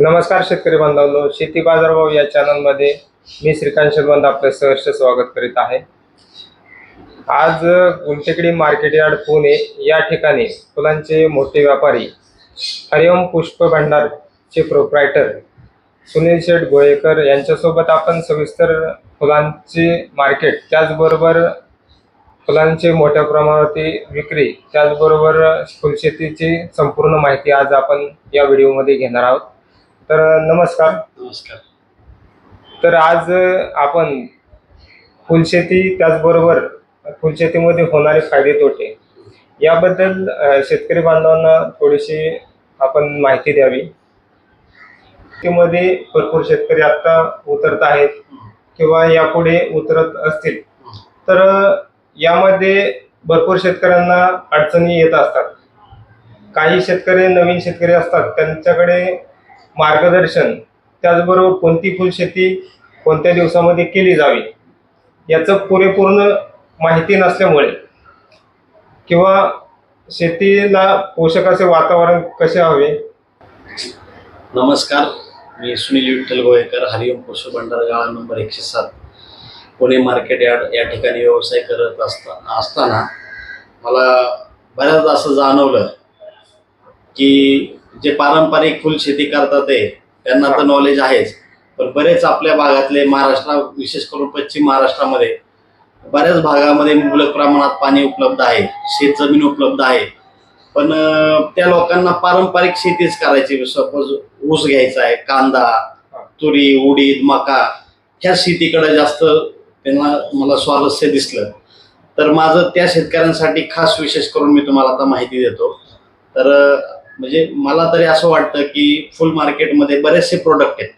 नमस्कार शेतकरी बांधवांनो शेती बाजारभाव या चॅनलमध्ये मी श्रीकांत शेलवंत आपलं सहर्ष स्वागत करीत आहे. आज गुंटेकडी मार्केट यार्ड पुणे या ठिकाणी फुलांचे मोठे व्यापारी हरिओम पुष्प भंडारचे प्रोप्रायटर सुनील शेठ गोयेकर यांच्यासोबत आपण सविस्तर फुलांचे मार्केट त्याचबरोबर फुलांची मोठ्या प्रमाणावरती विक्री त्याचबरोबर फुलशेतीची संपूर्ण माहिती आज आपण या व्हिडिओमध्ये घेणार आहोत. तर नमस्कार. नमस्कार. तर आज आपण फुलशेती त्याचबरोबर फुलशेतीमध्ये होणारे फायदे तोटे याबद्दल शेतकरी बांधवांना थोडीशी आपण माहिती द्यावी. शेतीमध्ये भरपूर शेतकरी आता उतरत आहेत किंवा यापुढे उतरत असतील. तर यामध्ये भरपूर शेतकऱ्यांना अडचणी येत असतात. काही शेतकरी नवीन शेतकरी असतात. त्यांच्याकडे मार्गदर्शन त्याचबरोबर कोणती फुलशेती कोणत्या दिवसामध्ये केली जावी याचं पुरेपूर्ण माहिती नसल्यामुळे किंवा शेतीला पोषक असे वातावरण कसे हवे? नमस्कार मी सुनील विठ्ठल गोयकर हरिओम पशु भंडार गाळा नंबर एकशे सात. पुणे मार्केट यार्ड या ठिकाणी व्यवसाय करत असता असताना मला बऱ्याचदा असं जाणवलं की जे पारंपरिक फुल शेती करतात ते त्यांना तर नॉलेज आहेच. पण बरेच आपल्या भागातले महाराष्ट्र विशेष करून पश्चिम महाराष्ट्रामध्ये बऱ्याच भागामध्ये मुबलक प्रमाणात पाणी उपलब्ध आहे. शेत जमीन उपलब्ध आहे. पण त्या लोकांना पारंपरिक शेतीच करायची. सपोज ऊस घ्यायचा आहे कांदा तुरी उडीद मका ह्या शेतीकडे जास्त त्यांना मला स्वारस्य दिसलं. तर माझं त्या शेतकऱ्यांसाठी खास विशेष करून मी तुम्हाला आता माहिती देतो. तर म्हणजे मला तरी असं वाटतं की फुल मार्केटमध्ये बरेचसे प्रोडक्ट आहेत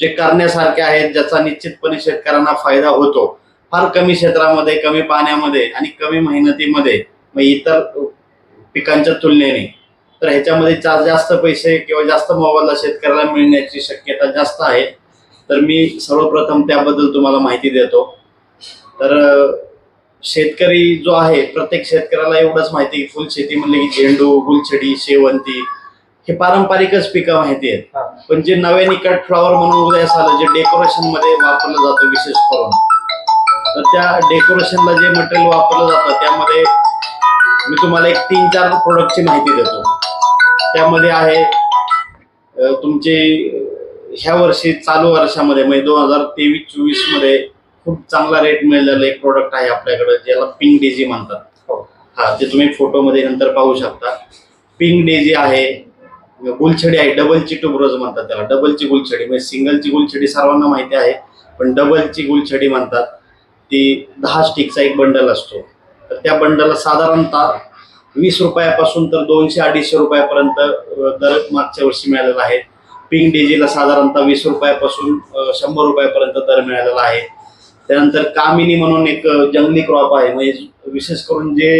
जे करण्यासारखे आहेत ज्याचा निश्चितपणे शेतकऱ्यांना फायदा होतो. फार कमी क्षेत्रामध्ये कमी पाण्यामध्ये आणि कमी मेहनतीमध्ये मग इतर पिकांच्या तुलनेने. तर ह्याच्यामध्ये जास्त पैसे किंवा जास्त मोबाईलला शेतकऱ्याला मिळण्याची शक्यता जास्त आहे. तर मी सर्वप्रथम त्याबद्दल तुम्हाला माहिती देतो. तर शेतकरी जो आहे प्रत्येक शेतकऱ्याला एवढंच माहिती फुल शेती म्हणले की झेंडू गुलछडी शेवंती हे पारंपरिकच पिकं माहिती आहेत. पण जे नव्याने कट फ्लॉवर म्हणून उदयास आलं जे डेकोरेशनमध्ये वापरलं जातं विशेष करून तर त्या डेकोरेशनला जे मटेरियल वापरलं जातं त्यामध्ये मी तुम्हाला एक तीन चार प्रोडक्टची माहिती देतो त्यामध्ये आहे तुमचे ह्या वर्षी चालू वर्षामध्ये म्हणजे दोन हजार तेवीस चोवीसमध्ये खूप चांगला रेट मिळालेला एक प्रोडक्ट आहे आपल्याकडे ज्याला पिंक डेझी म्हणतात. हो. हा ते तुम्ही फोटोमध्ये नंतर पाहू शकता. पिंक डेझी आहे गुलछडी आहे डबलची टुबरोज म्हणतात त्याला. डबलची गुलछडी म्हणजे सिंगलची गुलछडी सर्वांना माहिती आहे पण डबलची गुलछडी म्हणतात. ती दहा स्टिकचा एक बंडल असतो. तर त्या बंडलला साधारणतः वीस रुपयापासून तर दोनशे अडीचशे रुपयापर्यंत दर मागच्या वर्षी मिळालेला आहे. पिंक डेजीला साधारणतः वीस रुपयापासून शंभर रुपयापर्यंत दर मिळालेला आहे. त्यानंतर कामिनी म्हणून एक जंगली क्रॉप आहे. म्हणजे विशेष करून जे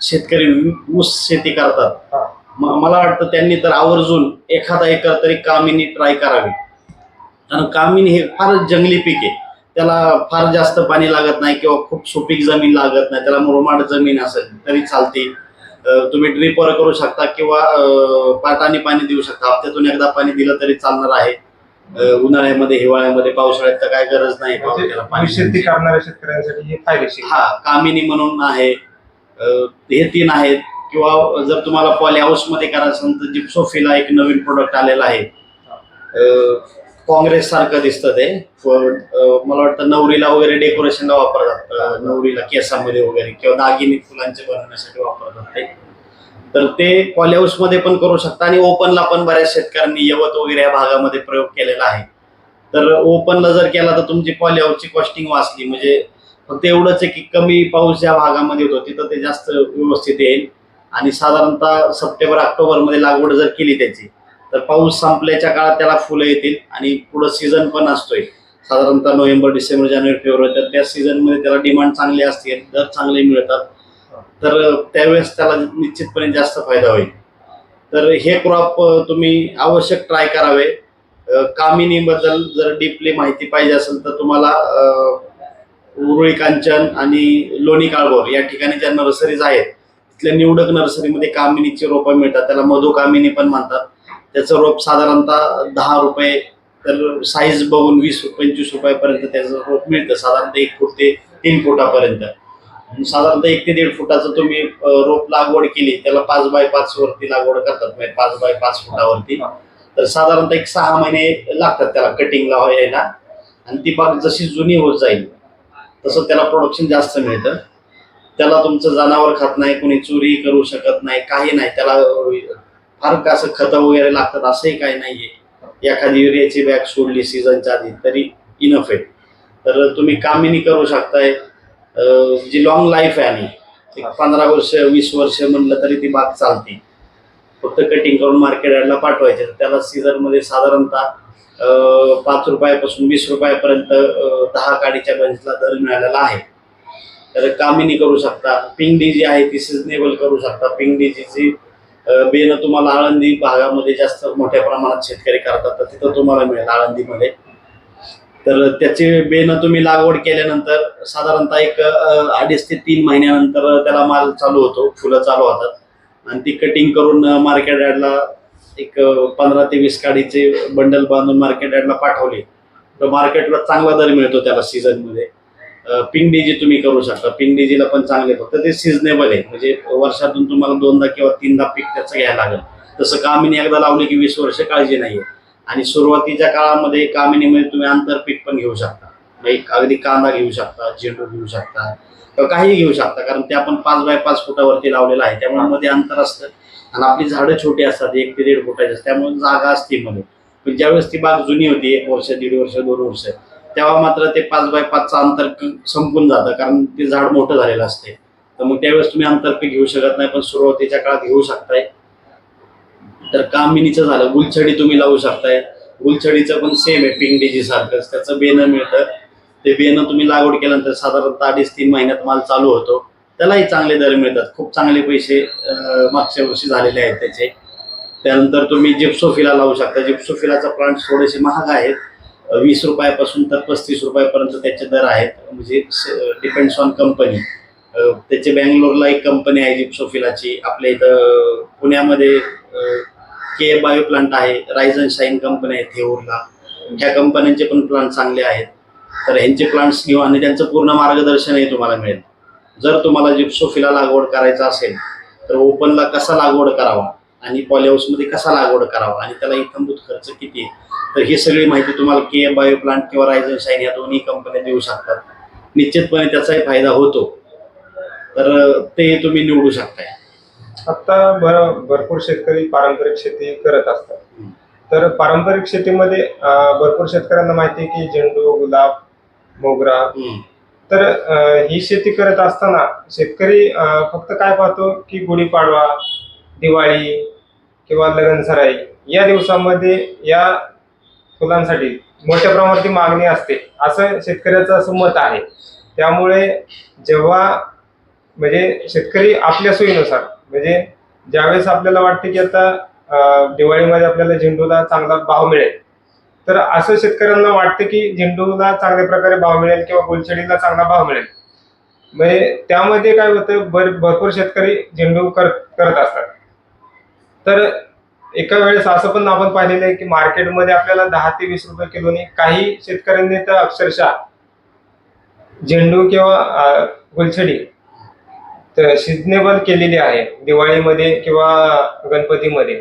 शेतकरी ऊस शेती करतात. मला वाटतं त्यांनी तर आवर्जून एखादा एकर तरी कामिनी ट्राय करावी. कारण कामिनी हे फारच जंगली पीक आहे. त्याला फार जास्त पाणी लागत नाही किंवा खूप सुपीक जमीन लागत नाही. त्याला मुरमाड जमीन असेल तरी चालते. तुम्ही ड्रिपर करू शकता किंवा पाटाने पाणी देऊ शकता. हप्त्यातून एकदा पाणी दिलं तरी चालणार आहे. उन्हाळ्यामध्ये हिवाळ्यामध्ये पावसाळ्यात तर काय गरज नाही म्हणजे पाणी. शेती करणाऱ्या शेतकऱ्यांसाठी हे फायदेशीर. हा कामिनी म्हणून आहे. हे तीन आहेत. किंवा जर तुम्हाला पॉली हाऊसमध्ये करायचं असेल तर जिप्सोफिला एक नवीन प्रोडक्ट आलेला आहे. काँग्रेस सारखं दिसतं ते. मला वाटतं नवरीला वगैरे डेकोरेशनला वापरतात. नवरीला केसामध्ये वगैरे किंवा दागिने फुलांचे बनवण्यासाठी वापरतात ते. तर ते पॉली हाऊसमध्ये पण करू शकता आणि ओपनला पण बऱ्याच शेतकऱ्यांनी यवत वगैरे या भागामध्ये प्रयोग केलेला आहे. तर ओपनला जर केला तर तुमची पॉली हाऊसची कॉस्टिंग वाचली. म्हणजे फक्त एवढंच आहे की कमी पाऊस ज्या भागामध्ये होतो तिथं ते जास्त व्यवस्थित येईल. आणि साधारणतः सप्टेंबर ऑक्टोबरमध्ये लागवड जर केली त्याची तर पाऊस संपल्याच्या काळात त्याला फुलं येतील आणि पुढं सीझन पण असतोय. साधारणतः नोव्हेंबर डिसेंबर जानेवारी फेब्रुवारी तर त्या सीझनमध्ये त्याला डिमांड चांगली असते दर चांगले मिळतात. तर त्यावेळेस त्याला निश्चितपणे जास्त फायदा होईल. तर हे क्रॉप तुम्ही आवश्यक ट्राय करावे. कामिनीबद्दल जर डीपली माहिती पाहिजे असेल तर तुम्हाला उरुळी कांचन आणि लोणी काळभोर या ठिकाणी ज्या नर्सरीज आहेत तिथल्या निवडक नर्सरीमध्ये कामिनीची रोपं मिळतात. त्याला मधु कामिनी पण म्हणतात. त्याचं रोप साधारणतः दहा रुपये तर साईज बघून वीस पंचवीस रुपयापर्यंत त्याचं रोप मिळतं. साधारणतः एक फूट ते तीन फुटापर्यंत. आणि साधारणतः एक ते दीड फुटाचं तुम्ही रोप लागवड केली त्याला पाच बाय पाच वरती लागवड करतात म्हणजे पाच बाय पाच फुटावरती. तर साधारणतः एक सहा महिने लागतात त्याला कटिंगला यायला. आणि ती बाग जशी जुनी होत जाईल तसं त्याला प्रोडक्शन जास्त मिळतं. त्याला तुमचं जनावर खात नाही कोणी चोरी करू शकत नाही काही नाही. त्याला फार का असं खतं वगैरे लागतात असंही काही नाहीये. एखादी युरियाची बॅग सोडली सीझनच्या आधी तरी इनफ आहे. तर तुम्ही कामिनी करू शकताय. जी लॉंग लाईफ आहे आणि. एक पंधरा वर्ष वीस वर्ष म्हणलं तरी ती बाग चालते. फक्त कटिंग करून मार्केट यार्डला पाठवायचे. त्याला सीझनमध्ये साधारणतः पाच रुपयापासून वीस रुपयापर्यंत दहा काडीच्या बंचला दर मिळालेला आहे. तर कामिनी करू शकता. पिंगडी जी आहे ती सिजनेबल करू शकता. पिंगडीची बेनं तुम्हाला आळंदी भागामध्ये जास्त मोठ्या प्रमाणात शेतकरी करतात तर तिथं तुम्हाला मिळेल आळंदीमध्ये. तर त्याचे बेनं तुम्ही लागवड केल्यानंतर साधारणतः एक अडीच ते तीन महिन्यानंतर त्याला माल चालू होतो फुलं चालू होतात. आणि ती कटिंग करून मार्केट यार्डला एक पंधरा ते वीस काडीचे बंडल बांधून मार्केट यार्डला पाठवले. तर मार्केटला चांगला दर मिळतो त्याला सीझनमध्ये पिंगडीजी तुम्ही करू शकता. पिंगडीजीला पण चांगले फक्त ते सिजनेबल आहे. म्हणजे वर्षातून तुम्हाला दोनदा किंवा तीनदा पीक त्याचं घ्यायला लागेल. तसं कामिनी एकदा लावलं की वीस वर्ष काळजी नाही आहे आणि सुरुवातीच्या काळामध्ये कामिनीमध्ये तुम्ही आंतरपीक पण घेऊ शकता. म्हणजे अगदी कांदा घेऊ शकता झेंडू घेऊ शकता किंवा काही घेऊ शकता कारण ते आपण पाच बाय पाच फुटावरती लावलेलं आहे. त्यामुळे मध्ये अंतर असतं आणि आपली झाडं छोटी असतात एक ते दीड फुटाची असतात त्यामुळे जागा असते मध्ये. पण ज्यावेळेस ती बाग जुनी होती एक वर्ष दीड वर्ष दोन वर्ष तेव्हा मात्र ते पाच बाय पाचचं अंतर संपून जातं कारण ते झाड मोठं झालेलं असते. तर मग त्यावेळेस तुम्ही आंतरपीक घेऊ शकत नाही पण सुरुवातीच्या काळात घेऊ शकताय. तर कामिनीचं झालं. गुलछडी तुम्ही लावू शकताय. गुलछडीचं पण सेम आहे पिंगडीजी सारखंच त्याचं बेनं मिळतं. ते बेनं तुम्ही लागवड केल्यानंतर साधारणतः अडीच तीन महिन्यात माल चालू होतो. त्यालाही चांगले दर मिळतात. खूप चांगले पैसे मागच्या वर्षी झालेले आहेत त्याचे. त्यानंतर तुम्ही जिप्सोफिला लावू शकता. जिप्सोफिलाचा प्लांट थोडेसे महाग आहेत. वीस रुपयापासून तर पस्तीस रुपयापर्यंत त्याचे दर आहेत. म्हणजे डिपेंड्स ऑन कंपनी त्याचे बँगलोरला एक कंपनी आहे जिप्सोफिलाची. आपल्या इथं पुण्यामध्ये के बायो प्लांट आहे रायझन शाईन कंपनी आहे थेऊरला ह्या कंपन्यांचे पण प्लांट चांगले आहेत. तर ह्यांचे प्लांट्स घेऊ आणि त्यांचं पूर्ण मार्गदर्शनही तुम्हाला मिळेल. जर तुम्हाला जिप्सोफिला लागवड करायचा असेल तर ओपनला कसा लागवड करावा आणि पॉलिहाऊसमध्ये कसा लागवड करावा आणि त्याला इथंभूत खर्च किती आहे तर ही सगळी माहिती तुम्हाला के बायो प्लांट किंवा रायझन शाईन या दोन्ही कंपन्या देऊ शकतात. निश्चितपणे त्याचाही फायदा होतो. तर ते तुम्ही निवडू शकताय. आता भर भरपूर शेतकरी पारंपरिक शेती करत असतात. तर पारंपरिक शेतीमध्ये अं, भरपूर शेतकऱ्यांना माहिती आहे की झेंडू गुलाब मोगरा. तर अं, ही शेती करत असताना शेतकरी अं, फक्त काय पाहतो की गुढीपाडवा दिवाळी किंवा लगनसराई या दिवसामध्ये या फुलांसाठी मोठ्या प्रमाणावरती मागणी असते असं शेतकऱ्याचं असं मत आहे त्यामुळे जेव्हा म्हणजे शेतकरी आपल्या सोयीनुसार म्हणजे ज्यावेळेस आपल्याला वाटते की आता दिवाळीमध्ये आपल्याला झेंडूला चांगला भाव मिळेल तर असं शेतकऱ्यांना वाटतं की झेंडूला चांगल्या प्रकारे भाव मिळेल किंवा गुलछडीला चांगला भाव मिळेल. म्हणजे त्यामध्ये काय होतं भर भरपूर शेतकरी झेंडू कर करत असतात. तर एका वेळेस असं पण आपण पाहिलेलं आहे की मार्केटमध्ये आपल्याला दहा ते वीस रुपये किलोनी काही शेतकऱ्यांनी तर अक्षरशः झेंडू किंवा गुलछडी तर सिजनेबल केलेली आहे दिवाळीमध्ये किंवा गणपतीमध्ये.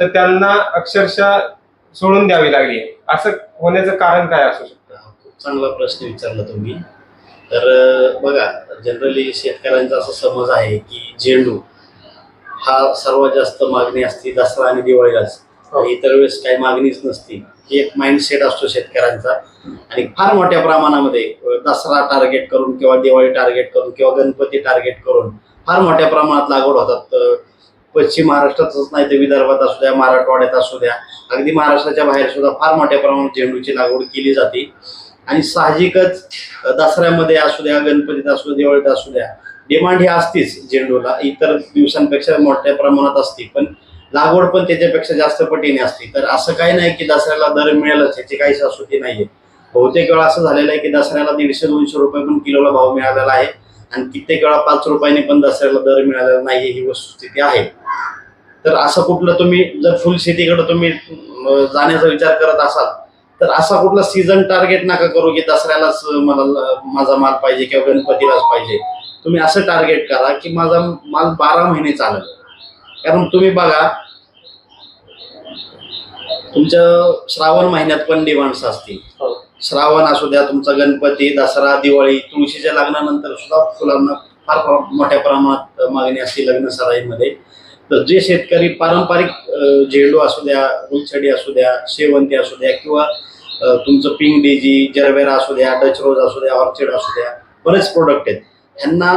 तर त्यांना अक्षरशः सोडून द्यावी लागली. असं होण्याचं कारण काय असू शकतं? खूप चांगला प्रश्न विचारला तुम्ही. तर बघा जनरली शेतकऱ्यांचा असा समज आहे की झेंडू हा सर्वात जास्त मागणी असते दसरा आणि दिवाळीलाच. इतर वेळेस काही मागणीच नसती. ही एक माइंडसेट असतो शेतकऱ्यांचा. आणि फार मोठ्या प्रमाणामध्ये दसरा टार्गेट करून किंवा दिवाळी टार्गेट करून किंवा गणपती टार्गेट करून फार मोठ्या प्रमाणात लागवड होतात. पश्चिम महाराष्ट्रातच नाही तर विदर्भात असू द्या मराठवाड्यात असू द्या. अगदी महाराष्ट्राच्या बाहेर सुद्धा फार मोठ्या प्रमाणात झेंडूची लागवड केली जाते. आणि साहजिकच दसऱ्यामध्ये असू द्या गणपतीत असू द्या दिवाळीत असू द्या डिमांड ही असतीच झेंडूला. इतर दिवसांपेक्षा मोठ्या प्रमाणात असते. पण लागवड पण त्याच्यापेक्षा जास्त पटीने असते. तर असं काही नाही की दसऱ्याला दर मिळेलच याची काही शाश्वती नाहीये. बहुतेक वेळा असं झालेलं आहे की दसऱ्याला दीडशे दोनशे रुपये पण किलोला भाव मिळालेला आहे आणि कित्येक वेळा पाच रुपयाने पण दसऱ्याला दर मिळालेला नाही ही वस्तुस्थिती आहे. तर असं कुठलं तुम्ही जर फुल शेतीकडे तुम्ही जाण्याचा विचार करत असाल तर असा कुठला सीझन टार्गेट नका करू की दसऱ्यालाच मला माझा माल पाहिजे किंवा गणपतीलाच पाहिजे. तुम्ही असं टार्गेट करा की माझा माल बारा महिने चालेल. कारण तुम्ही बघा तुमच्या श्रावण महिन्यात पण डिमांड्स असतील. हो. श्रावण असू द्या तुमचा गणपती दसरा दिवाळी तुळशीच्या लग्नानंतर सुद्धा फुलांना फार मोठ्या प्रमाणात मागणी असते लग्न सराईमध्ये. तर जे शेतकरी पारंपरिक झेंडू असू द्या गुलछडी असू द्या शेवंती असू द्या किंवा तुमचं पिंक डेजी जरबेरा असू द्या डच रोज असू द्या ऑर्चिड असू द्या बरेच प्रोडक्ट आहेत. ह्यांना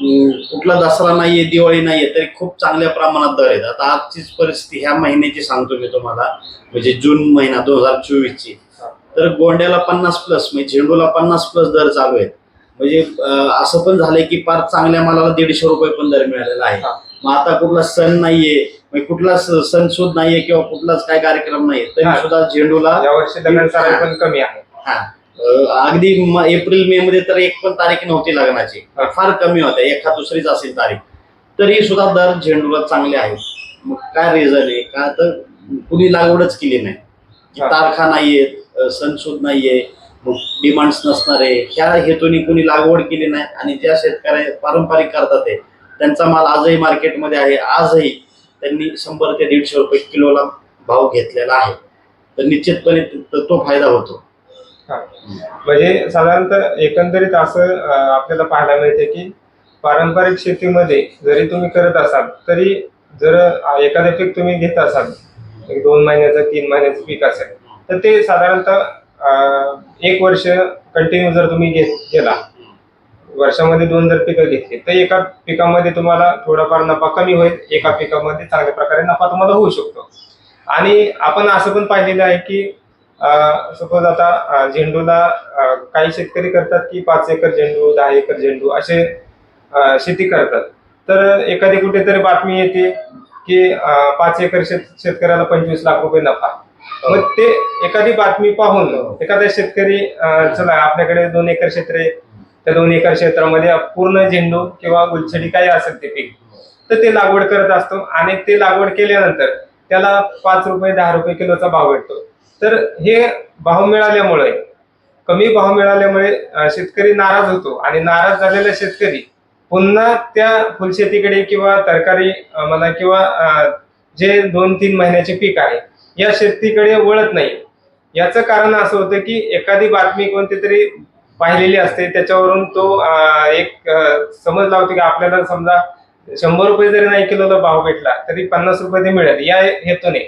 कुठला दसरा नाहीये दिवाळी नाहीये तरी खूप चांगल्या प्रमाणात दर आहेत. आता आजचीच परिस्थिती ह्या महिन्याची सांगतो मी तुम्हाला. म्हणजे जून महिना दोन हजार चोवीसची. तर गोंड्याला पन्नास प्लस म्हणजे झेंडूला पन्नास प्लस दर चालू आहेत. म्हणजे असं पण झालंय की फार चांगल्या मालाला दीडशे रुपये पण दर मिळालेला आहे. मग आता कुठला सण नाहीये म्हणजे कुठला सण सुद नाहीये किंवा कुठलाच काय कार्यक्रम नाहीये तरी. सुद्धा झेंडूला कमी आहे. हा. अगदी एप्रिल मे मध्ये तर एक पण तारीख नव्हती लग्नाची. फार कमी होत्या. एखाद दुसरीच असेल तारीख. तरी सुद्धा दर झेंडूला चांगले आहेत. मग काय रिझन आहे? का तर कुणी लागवडच केली नाही. तारखा नाहीयेत सणसूद नाहीये मग डिमांड्स नसणारे. ह्या हेतूने कुणी लागवड केली नाही आणि ज्या शेतकऱ्या पारंपरिक करतात ते त्यांचा माल आजही मार्केटमध्ये आहे. आजही त्यांनी शंभर ते दीडशे रुपये किलोला भाव घेतलेला आहे. तर निश्चितपणे त- फायदा होतो. म्हणजे साधारणतः एकंदरीत असं आपल्याला पाहायला मिळते की पारंपरिक शेतीमध्ये जरी तुम्ही करत असाल तरी जर एखादं पीक तुम्ही घेत असाल एक दोन महिन्याचं तीन महिन्याचं पीक असेल तर ते साधारणतः एक वर्ष कंटिन्यू जर तुम्ही घेत गेला वर्षामध्ये दोन जर पिकं घेतली तर एका पिकामध्ये तुम्हाला थोडाफार नफा कमी होईल एका पिकामध्ये चांगल्या प्रकारे नफा तुम्हाला होऊ शकतो. आणि आपण असं पण पाहिलेलं आहे की सपोज आता झेंडूला काही शेतकरी करतात की पाच एकर झेंडू दहा एकर झेंडू असे शेती करतात. तर एखादी कुठेतरी बातमी येते की पाच एकर शेत शेतकऱ्याला पंचवीस लाख रुपये नफा. मग ते एखादी बातमी पाहून एखादा शेतकरी चला आपल्याकडे दोन एकर क्षेत्र आहे. त्या दोन एकर क्षेत्रामध्ये पूर्ण झेंडू किंवा गुलछडी काही असेल ते पीक. तर ते लागवड करत असतो आणि ते लागवड केल्यानंतर त्याला पाच रुपये दहा रुपये किलोचा भाव भेटतो. तर हे भाव मिळाल्यामुळे कमी भाव मिळाल्यामुळे शेतकरी नाराज होतो. आणि नाराज झालेला शेतकरी पुन्हा त्या फुलशेतीकडे किंवा तरकारी म्हणा किंवा जे दोन तीन महिन्याचे पीक आहे या शेतीकडे वळत नाही. याचं कारण असं होतं की एखादी बातमी कोणती तरी पाहिलेली असते त्याच्यावरून तो आ, एक समज लावतो की आपल्याला समजा शंभर रुपये जरी नाही किलोला भाव भेटला तरी पन्नास रुपये ते मिळेल. या हेतूने.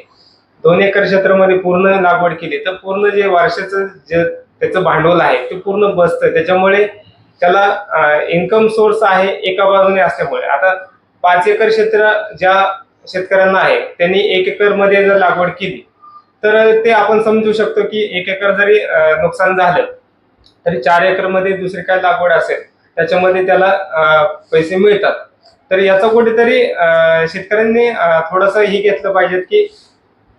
दोन एकर क्षेत्रामध्ये पूर्ण लागवड केली तर पूर्ण जे वर्षाचं जे त्याचं भांडवल आहे ते पूर्ण बसतं त्याच्यामुळे त्याला इन्कम सोर्स आहे एका बाजूने असल्यामुळे. आता पाच एकर क्षेत्र ज्या शेतकऱ्यांना आहे त्यांनी एक एकरमध्ये जर लागवड केली तर ते आपण समजू शकतो की एक एकर जरी नुकसान झालं तरी चार एकरमध्ये दुसरी काय लागवड असेल त्याच्यामध्ये त्याला पैसे मिळतात. तर याचा कुठेतरी शेतकऱ्यांनी थोडस हे घेतलं पाहिजे की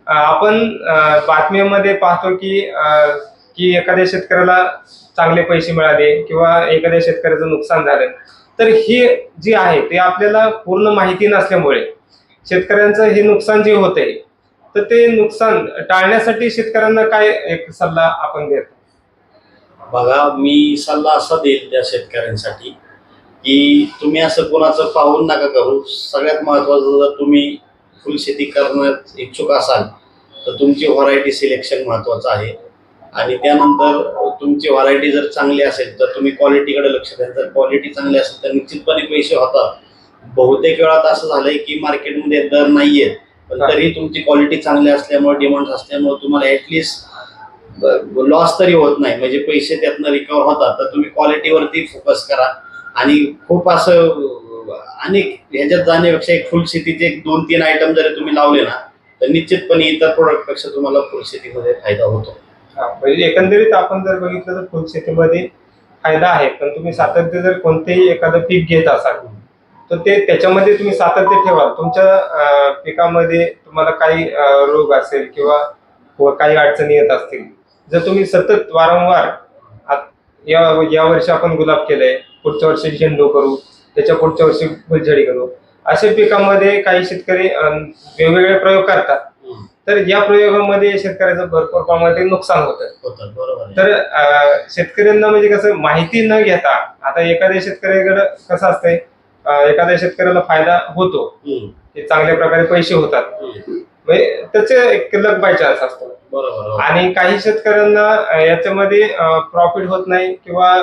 आपण बातम्यांमध्ये पाहतो की की एखाद्या शेतकऱ्याला चांगले पैसे मिळाले किंवा एखाद्या शेतकऱ्याचं नुकसान झालं. तर ही जी आहे ते आपल्याला पूर्ण माहिती नसल्यामुळे शेतकऱ्यांचं हे नुकसान जे होते तर ते नुकसान टाळण्यासाठी शेतकऱ्यांना काय एक सल्ला आपण देतो? बघा मी सल्ला असा देईल त्या शेतकऱ्यांसाठी की तुम्ही असं कोणाचं पाहून नका करू. सगळ्यात महत्वाचं जर तुम्ही फुलशेती करण्यात इच्छुक असाल तर तुमची व्हरायटी सिलेक्शन महत्वाचं आहे. आणि त्यानंतर तुमची व्हरायटी जर चांगली असेल तर तुम्ही क्वालिटीकडे लक्ष द्या. जर क्वालिटी चांगली असेल तर निश्चितपणे पैसे होतात. बहुतेक वेळा तर असं झालंय की मार्केटमध्ये दर नाहीयेत पण हा. तरी तुमची क्वालिटी चांगली असल्यामुळे डिमांड असल्यामुळे तुम्हाला ऍटलिस्ट लॉस तरी होत नाही. म्हणजे पैसे त्यातनं रिकवर होतात. तर तुम्ही क्वालिटीवरती फोकस करा. आणि खूप असं अनेक ह्याच्यात जाण्यापेक्षा एक फुल शेतीचे एक दोन तीन आयटम जरी तुम्ही लावले ना तर निश्चितपणे इतर प्रोडक्टपेक्षा तुम्हाला फुल शेतीमध्ये फायदा होतो. म्हणजे एकंदरीत आपण जर बघितलं तर फुलशेतीमध्ये फायदा आहे पण तुम्ही सातत्य जर कोणतेही एखादं पीक घेत असाल तर ते त्याच्यामध्ये तुम्ही सातत्य ठेवाल. तुमच्या पिकामध्ये तुम्हाला काही रोग असेल किंवा व काही अडचणी येत असतील जर तुम्ही सतत वारंवार आत- या या वर्षी आपण गुलाब केलंय पुढच्या वर्षी झेंडू करू त्याच्या पुढच्या वर्षी फुलझडी करू. अशा पिकांमध्ये काही शेतकरी वेगवेगळे प्रयोग करतात. तर या प्रयोगामध्ये शेतकऱ्याचं भरपूर प्रमाणात नुकसान होतं. तर शेतकऱ्यांना म्हणजे कसं माहिती न घेता आता एखाद्या शेतकऱ्याकडे कसं असतंय एखाद्या शेतकऱ्याला फायदा होतो. चांगल्या प्रकारे पैसे होतात. म्हणजे त्याचे एक लक बाय चान्स असतो. बरोबर. आणि काही शेतकऱ्यांना याच्यामध्ये प्रॉफिट होत नाही किंवा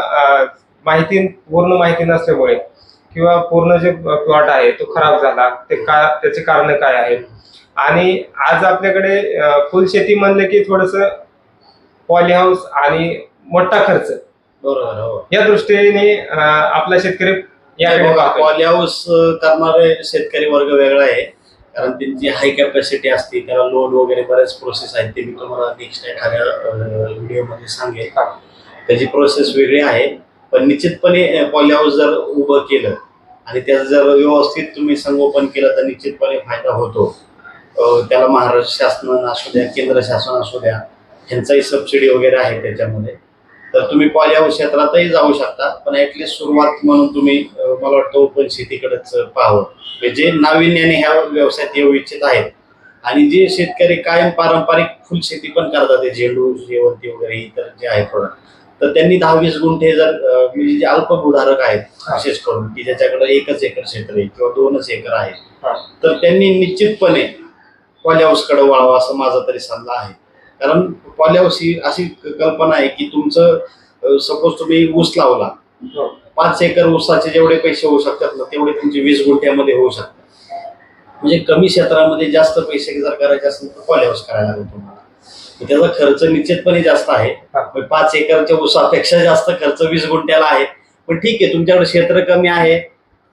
माहिती पूर्ण माहिती नसल्यामुळे. किंवा पूर्ण जे प्लॉट आहे तो खराब झाला ते का त्याचे कारण काय आहेत? आणि आज आपल्याकडे फुलशेती म्हणलं की थोडस पॉली हाऊस आणि मोठा खर्च. बरोबर हो. या दृष्टीने आपला शेतकरी याकडे पाहतोय. पॉली हाऊस करणारे शेतकरी वर्ग वेगळा आहे. कारण त्यांची हाय कॅपॅसिटी असते त्याला लोन वगैरे बऱ्याच प्रोसेस आहेत. ते मी तुम्हाला नेक्स्ट एखाद्या व्हिडिओमध्ये सांगेन. त्याची प्रोसेस वेगळी आहे. पण निश्चितपणे पॉली हाऊस जर उभं केलं आणि त्याचं जर व्यवस्थित तुम्ही संगोपन केलं तर निश्चितपणे फायदा होतो. त्याला महाराष्ट्र शासन असू द्या केंद्र शासन असू द्या ह्यांचाही सबसिडी वगैरे आहे त्याच्यामध्ये. तर तुम्ही पॉली हाऊस क्षेत्रातही जाऊ शकता पण ॲटलीस्ट सुरुवात म्हणून तुम्ही मला वाटतं ओपन शेतीकडेच पाहावं. म्हणजे जे नाविन्याने ह्या व्यवसायात येऊ इच्छित आहेत आणि जे शेतकरी कायम पारंपरिक फुलशेती पण करतात ते झेंडू शेवंती वगैरे इतर जे आहे प्रोडक्ट तर त्यांनी दहा वीस गुंठे जर म्हणजे जे अल्पभूधारक आहेत विशेष करून की ज्याच्याकडे एकच एकर क्षेत्र आहे किंवा दोनच एकर आहे. तर त्यांनी निश्चितपणे पॉली हाऊसकडे वळावं असं माझा तरी सल्ला आहे कारण पॉली हाऊस ही अशी कल्पना आहे की तुमचं सपोज तुम्ही ऊस लावला हो. पाच एकर ऊसाचे जेवढे पैसे होऊ शकतात ना तेवढे तुमचे वीस गुंठ्यामध्ये होऊ शकतात म्हणजे कमी क्षेत्रामध्ये जास्त पैसे जर करायचे असेल तर पॉली हाऊस करायला मग त्याचा खर्च निश्चितपणे जास्त आहे. पाच एकरच्या ऊसापेक्षा जास्त खर्च वीस गुंठ्याला आहे. पण ठीक आहे तुमच्याकडे क्षेत्र कमी आहे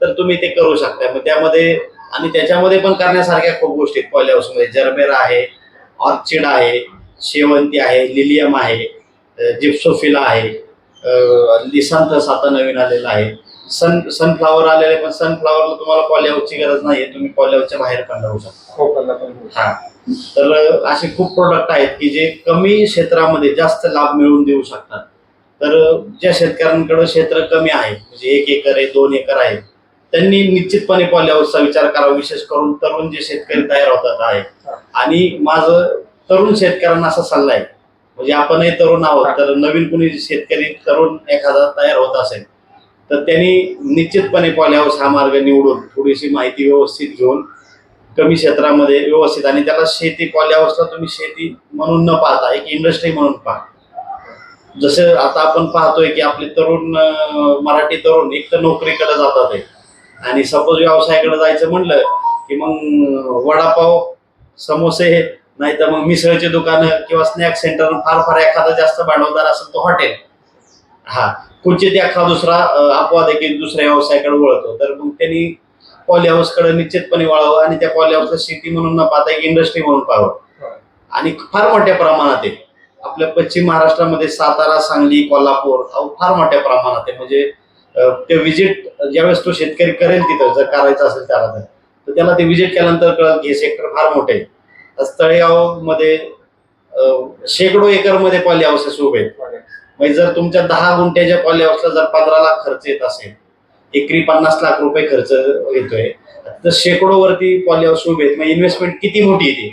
तर तुम्ही ते करू शकता. मग त्यामध्ये आणि त्याच्यामध्ये पण करण्यासारख्या खूप गोष्टी आहेत. पॉली हाऊसमध्ये जरबेरा आहे ऑर्चिड आहे शेवंती आहे लिलियम आहे जिप्सोफिला आहे लिसांथस आता नवीन आलेला आहे. सन सनफ्लावर आलेले पण सनफ्लावरला तुम्हाला पॉली हाऊसची गरज नाही तुम्ही पॉली हाऊसच्या बाहेर पण लावू शकता. कोकणला पण होईल. हा. तर असे खूप प्रोडक्ट आहेत की जे कमी क्षेत्रामध्ये जास्त लाभ मिळवून देऊ शकतात. तर ज्या शेतकऱ्यांकडे क्षेत्र कमी आहे म्हणजे एक एकर आहे दोन एकर आहे त्यांनी निश्चितपणे पॉली हाऊसचा विचार करावा विशेष करून तरुण जे शेतकरी तयार होतात आहे. आणि माझं तरुण शेतकऱ्यांना असा सल्ला आहे म्हणजे आपणही तरुण आहोत तर नवीन कुणी शेतकरी तरुण एखादा तयार होत असेल तर त्यांनी निश्चितपणे पॉली हाऊस हा मार्ग निवडून थोडीशी माहिती व्यवस्थित घेऊन कमी क्षेत्रामध्ये व्यवस्थित आणि त्याला शेती पॉली हाऊसला तुम्ही शेती म्हणून न पाहता एक इंडस्ट्री म्हणून पहा. जसं आता आपण पाहतोय की आपले तरुण मराठी तरुण एक तर नोकरीकडे जातात आहे आणि सपोज व्यवसायाकडे जायचं म्हणलं की मग वडापाव समोसे नाही तर मग मिसळचे दुकानं किंवा स्नॅक सेंटर फार फार एखादा जास्त भांडवलदार असेल तो हॉटेल हा. क्वचित एखादा दुसरा अपवाद आहे की दुसऱ्या व्यवसायाकडे वळतो तर मग त्यांनी पॉली हाऊसकडे निश्चितपणे वळावं आणि त्या पॉली हाऊसला शेती म्हणून न पाहता एक इंडस्ट्री म्हणून पाहावं. आणि फार मोठ्या प्रमाणात आहे. आपल्या पश्चिम महाराष्ट्रामध्ये सातारा सांगली कोल्हापूर फार मोठ्या प्रमाणात आहे. म्हणजे ते विजिट ज्यावेळेस तो शेतकरी करेल तिथं जर करायचं असेल त्याला तर तर त्याला ते विजिट केल्यानंतर कळत हे सेक्टर फार मोठे आहे. तळेगावमध्ये शेकडो शेकडो एकरमध्ये पॉली हाऊसेस उभे आहेत. म्हणजे जर तुमच्या दहा गुंठ्याच्या पॉली हाऊसला जर पंधरा लाख खर्च येत असेल एकरी पन्नास लाख रुपये खर्च येतोय तर शेकडो वरती पॉली हाऊस उभे आहेत मग इन्व्हेस्टमेंट किती मोठी येते?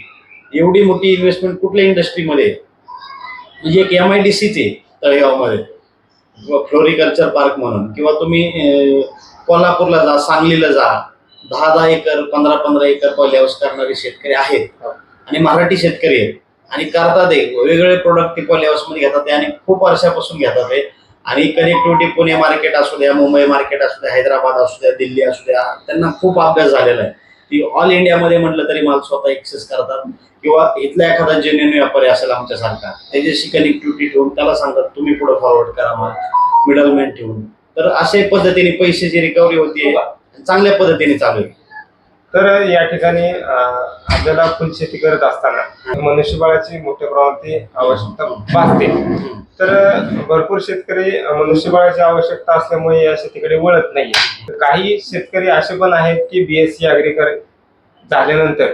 एवढी मोठी इन्व्हेस्टमेंट कुठल्या इंडस्ट्रीमध्ये आहे? म्हणजे एक एम आय डी सीच आहे तळेगावमध्ये. किंवा फ्लोरिकल्चर पार्क म्हणून. किंवा तुम्ही कोल्हापूरला जा सांगलीला जा. दहा दहा एकर पंधरा पंधरा एकर पॉली हाऊस करणारे शेतकरी आहेत. आणि मराठी शेतकरी आहेत. आणि करतात एक वेगवेगळे प्रोडक्ट ते पॉली हाऊसमध्ये घेतात ते आणि खूप वर्षापासून घेतात ते आणि कनेक्टिव्हिटी पुणे मार्केट असू द्या मुंबई मार्केट असू द्या हैदराबाद असू द्या दिल्ली असू द्या त्यांना खूप अभ्यास झालेला आहे. ती ऑल इंडियामध्ये म्हटलं तरी माल स्वतः एक्सेस करतात. किंवा इथला एखादा जेन्युन व्यापारी असेल आमच्यासारखा त्याच्याशी कनेक्टिव्हिटी ठेवून त्याला सांगतात तुम्ही पुढे फॉरवर्ड करा मग मिडलमॅन ठेवून. तर अशा पद्धतीने पैशाची रिकव्हरी होते चांगल्या पद्धतीने चालू आहे. तर या ठिकाणी आपल्याला फुलशेती करत असताना मनुष्यबळाची मोठ्या प्रमाणात आवश्यकता भासते. तर भरपूर शेतकरी मनुष्यबळाची आवश्यकता असल्यामुळे या शेतीकडे वळत नाही काही शेतकरी असे पण आहेत की बीएससी अग्रिकर झाल्यानंतर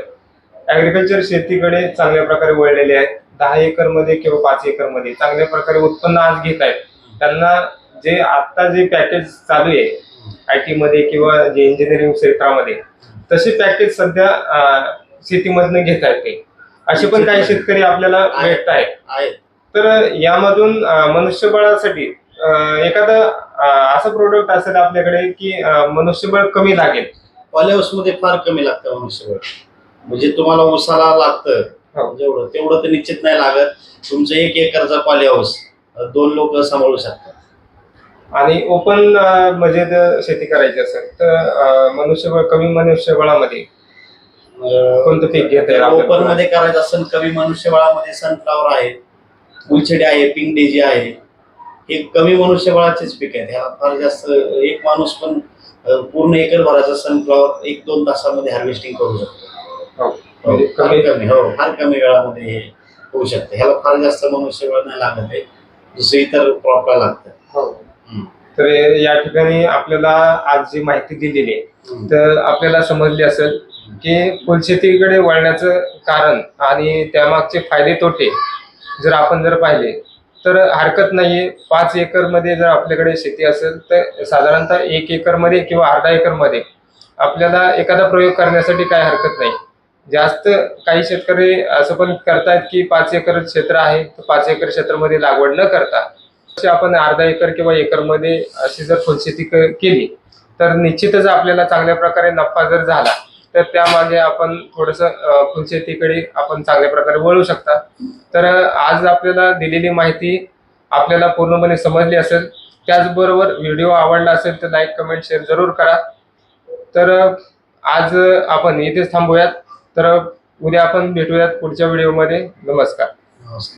ऍग्रिकल्चर शेतीकडे चांगल्या प्रकारे वळलेले आहेत. दहा एकरमध्ये किंवा पाच एकरमध्ये चांगल्या प्रकारे उत्पन्न आज घेत आहेत. त्यांना जे आता जे पॅकेज चालू आहे आय टी मध्ये किंवा जे इंजिनिअरिंग क्षेत्रामध्ये तशी पॅकेज सध्या शेतीमधनं घेत आहेत ते. असे पण काही शेतकरी आपल्याला भेटत आहेत. तर यामधून मनुष्यबळासाठी एखादं असं प्रोडक्ट असेल आपल्याकडे की मनुष्यबळ कमी लागेल. पॉलिहाऊसमध्ये फार कमी लागतं मनुष्यबळ. म्हणजे तुम्हाला उसाला लागतं. हो. जेवढं तेवढं तर निश्चित नाही लागत. तुमचं एक एकरचा पॉलिहाऊस दोन लोक सांभाळू शकतात. आणि ओपन जर शेती करायची असेल तर मनुष्यबळ कमी मनुष्यबळामध्ये कोणतं पीक घेता येईल? ओपनमध्ये करायचं असेल कमी मनुष्यबळामध्ये सनफ्लावर आहे गुलछडी आहे पिंक डेजी आहे हे कमी मनुष्यबळाचेच पीक आहेत ह्याला फार जास्त एक माणूस पण पूर्ण एकर भराचा सनफ्लावर एक दोन तासामध्ये हार्वेस्टिंग करू शकतो हो. हो, म्हणजे कमी कमी हो फार कमी वेळामध्ये हे होऊ शकतं ह्याला फार जास्त मनुष्यबळ नाही लागत आहे दुसरी इतर क्रॉपला लागतं हो. तर या ठिकाणी आपल्याला आज जी माहिती दिलेली आहे. तर आपल्याला समजली असेल की फुलशेतीकडे वळण्याचं कारण आणि त्यामागचे फायदे तोटे जर आपण जर पाहिले तर हरकत नाहीये पाच एकरमध्ये जर आपल्याकडे शेती असेल तर साधारणतः एक एकरमध्ये किंवा अर्धा एकरमध्ये आपल्याला एखादा प्रयोग करण्यासाठी काय हरकत नाही जास्त काही शेतकरी असं पण करतायत की पाच एकर क्षेत्र आहे तर पाच एकर क्षेत्रामध्ये लागवड न करता आपण अर्धा एकर किंवा एकरमध्ये अशी जर फुलशेती केली तर निश्चितच आपल्याला चांगल्या प्रकारे नफा जर झाला तर त्यामागे आपण थोडस फुलशेतीकडे आपण चांगल्या प्रकारे वळू शकता. तर आज आपल्याला दिलेली माहिती आपल्याला पूर्णपणे समजली असेल. त्याचबरोबर व्हिडिओ आवडला असेल तर लाईक कमेंट शेअर जरूर करा. तर आज आपण इथेच थांबूयात. तर उद्या आपण भेटूयात पुढच्या व्हिडिओमध्ये. नमस्कार.